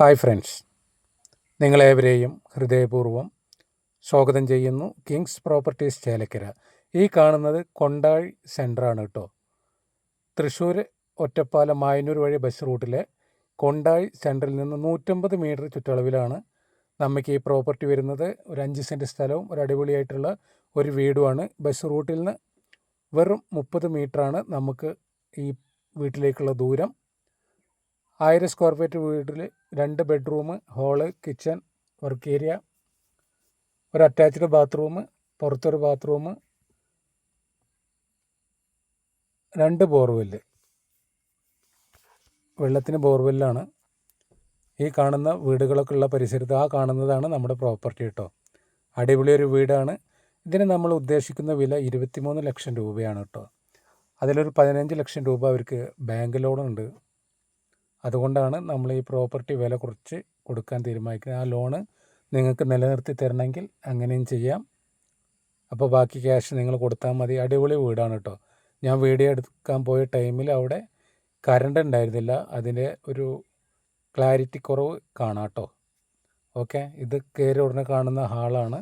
Hi friends. നിങ്ങളേവരെയും ഹൃദയപൂർവം സ്വാഗതം ചെയ്യുന്നു Kings properties Chelakkara. ഈ കാണുന്നത് കൊണ്ടാഴി സെന്ററാണ് കേട്ടോ. തൃശ്ശൂർ ഒറ്റപ്പാലം മായന്നൂർ വഴി ബസ് റൂട്ടിലെ കൊണ്ടാഴ് സെന്ററിൽ നിന്ന് നൂറ്റമ്പത് മീറ്റർ ചുറ്റളവിലാണ് നമുക്ക് ഈ പ്രോപ്പർട്ടി വരുന്നത്. ഒരു അഞ്ച് സെന്റ് സ്ഥലവും ഒരു അടിപൊളിയായിട്ടുള്ള ഒരു വീടുമാണ്. ബസ് റൂട്ടിൽ നിന്ന് വെറും മുപ്പത് മീറ്ററാണ് നമുക്ക് ഈ വീട്ടിലേക്കുള്ള ദൂരം. ആയിരം സ്ക്വയർ ഫീറ്റ് വീട്ടിൽ രണ്ട് bedroom hall kitchen work area ഒരു അറ്റാച്ച്ഡ് ബാത്റൂം പുറത്തൊരു ബാത്റൂം രണ്ട് ബോർവെല്ല് വെള്ളത്തിന് ബോർവെല്ലാണ് ഈ കാണുന്ന വീടുകളൊക്കെ ഉള്ള പരിസരത്ത് ആ കാണുന്നതാണ് നമ്മുടെ പ്രോപ്പർട്ടി കേട്ടോ അടിപൊളി ഒരു വീടാണ്. ഇതിന് നമ്മൾ ഉദ്ദേശിക്കുന്ന വില ഇരുപത്തിമൂന്ന് ലക്ഷം രൂപയാണ് കേട്ടോ അതിലൊരു പതിനഞ്ച് ലക്ഷം രൂപ അവർക്ക് ബാങ്ക് ലോണുണ്ട് അതുകൊണ്ടാണ് നമ്മൾ ഈ പ്രോപ്പർട്ടി വില കുറച്ച് കൊടുക്കാൻ തീരുമാനിക്കുന്നത്. ആ ലോണ് നിങ്ങൾക്ക് നിലനിർത്തി തരണമെങ്കിൽ അങ്ങനെയും ചെയ്യാം. അപ്പോൾ ബാക്കി ക്യാഷ് നിങ്ങൾ കൊടുത്താൽ മതി. അടിപൊളി വീടാണ് കേട്ടോ. ഞാൻ വീഡിയോ എടുക്കാൻ പോയ ടൈമിൽ അവിടെ കറണ്ട് ഉണ്ടായിരുന്നില്ല. അതിന്റെ ഒരു ക്ലാരിറ്റി കുറവ് കാണാം കേട്ടോ. ഓക്കെ ഇത് കയറി ഉടനെ കാണുന്ന ഹാളാണ്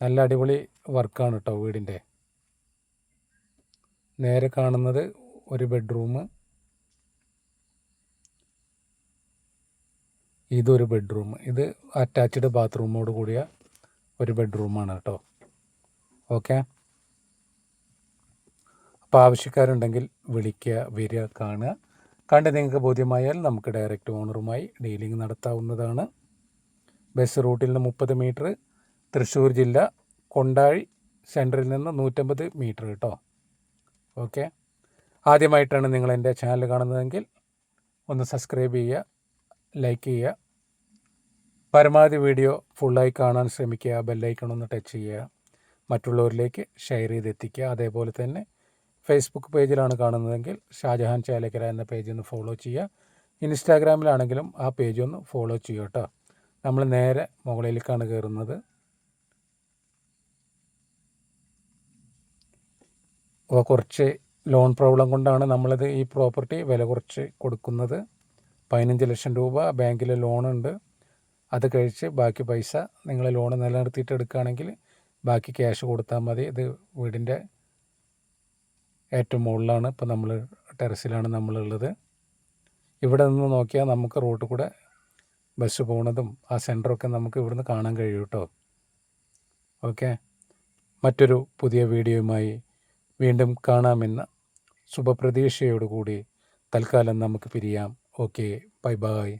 നല്ല അടിപൊളി വർക്കാണ് കേട്ടോ വീടിന്റെ. നേരെ കാണുന്നത് ഒരു ബെഡ്റൂം. ഇതൊരു ബെഡ്റൂം. ഇത് അറ്റാച്ച്ഡ് ബാത്റൂമോട് കൂടിയ ഒരു ബെഡ്റൂമാണ് കേട്ടോ. ഓക്കെ അപ്പോൾ ആവശ്യക്കാരുണ്ടെങ്കിൽ വിളിക്കുക വരിക കാണുക. കണ്ട് നിങ്ങൾക്ക് ബോധ്യമായാൽ നമുക്ക് ഡയറക്റ്റ് ഓണറുമായി ഡീലിംഗ് നടത്താവുന്നതാണ്. ബസ് റൂട്ടിൽ നിന്ന് മുപ്പത് മീറ്റർ തൃശ്ശൂർ ജില്ല കൊണ്ടാഴി സെന്ററിൽ നിന്ന് നൂറ്റമ്പത് മീറ്റർ കേട്ടോ. ഓക്കെ ആദ്യമായിട്ടാണ് നിങ്ങൾ എന്റെ ചാനൽ കാണുന്നതെങ്കിൽ ഒന്ന് സബ്സ്ക്രൈബ് ചെയ്യുക ലൈക്ക് ചെയ്യുക. പരമാവധി വീഡിയോ ഫുള്ളായി കാണാൻ ശ്രമിക്കുക ബെല്ലൈക്കൺ ഒന്ന് ടച്ച് ചെയ്യുക. മറ്റുള്ളവരിലേക്ക് ഷെയർ ചെയ്ത് എത്തിക്കുക അതേപോലെ തന്നെ ഫേസ്ബുക്ക് പേജിലാണ് കാണുന്നതെങ്കിൽ ഷാജഹാൻ ചാലക്കര എന്ന പേജ് ഒന്ന് ഫോളോ ചെയ്യുക. ഇൻസ്റ്റാഗ്രാമിലാണെങ്കിലും ആ പേജ് ഒന്ന് ഫോളോ ചെയ്യുക കേട്ടോ. നമ്മൾ നേരെ മുകളിലേക്കാണ് കയറുന്നത്. അപ്പോൾ കുറച്ച് ലോൺ പ്രോബ്ലം കൊണ്ടാണ് നമ്മളിത് ഈ പ്രോപ്പർട്ടി വില കുറച്ച് കൊടുക്കുന്നത്. പതിനഞ്ച് ലക്ഷം രൂപ ബാങ്കിൽ ലോണുണ്ട്. അത് കഴിച്ച് ബാക്കി പൈസ നിങ്ങൾ ലോൺ നിലനിർത്തിയിട്ട് എടുക്കുകയാണെങ്കിൽ ബാക്കി ക്യാഷ് കൊടുത്താൽ മതി. ഇത് വീടിന്റെ ഏറ്റവും മുകളിലാണ്. ഇപ്പോൾ നമ്മൾ ടെറസിലാണ് നമ്മളുള്ളത്. ഇവിടെ നിന്ന് നോക്കിയാൽ നമുക്ക് റോട്ട് കൂടെ ബസ് പോകുന്നതും ആ സെന്ററൊക്കെ നമുക്ക് ഇവിടുന്ന് കാണാൻ കഴിയും കേട്ടോ. ഓക്കെ? മറ്റൊരു പുതിയ വീഡിയോയുമായി വീണ്ടും കാണാമെന്ന ശുഭപ്രതീക്ഷയോടുകൂടി തൽക്കാലം നമുക്ക് പിരിയാം. Okay bye bye.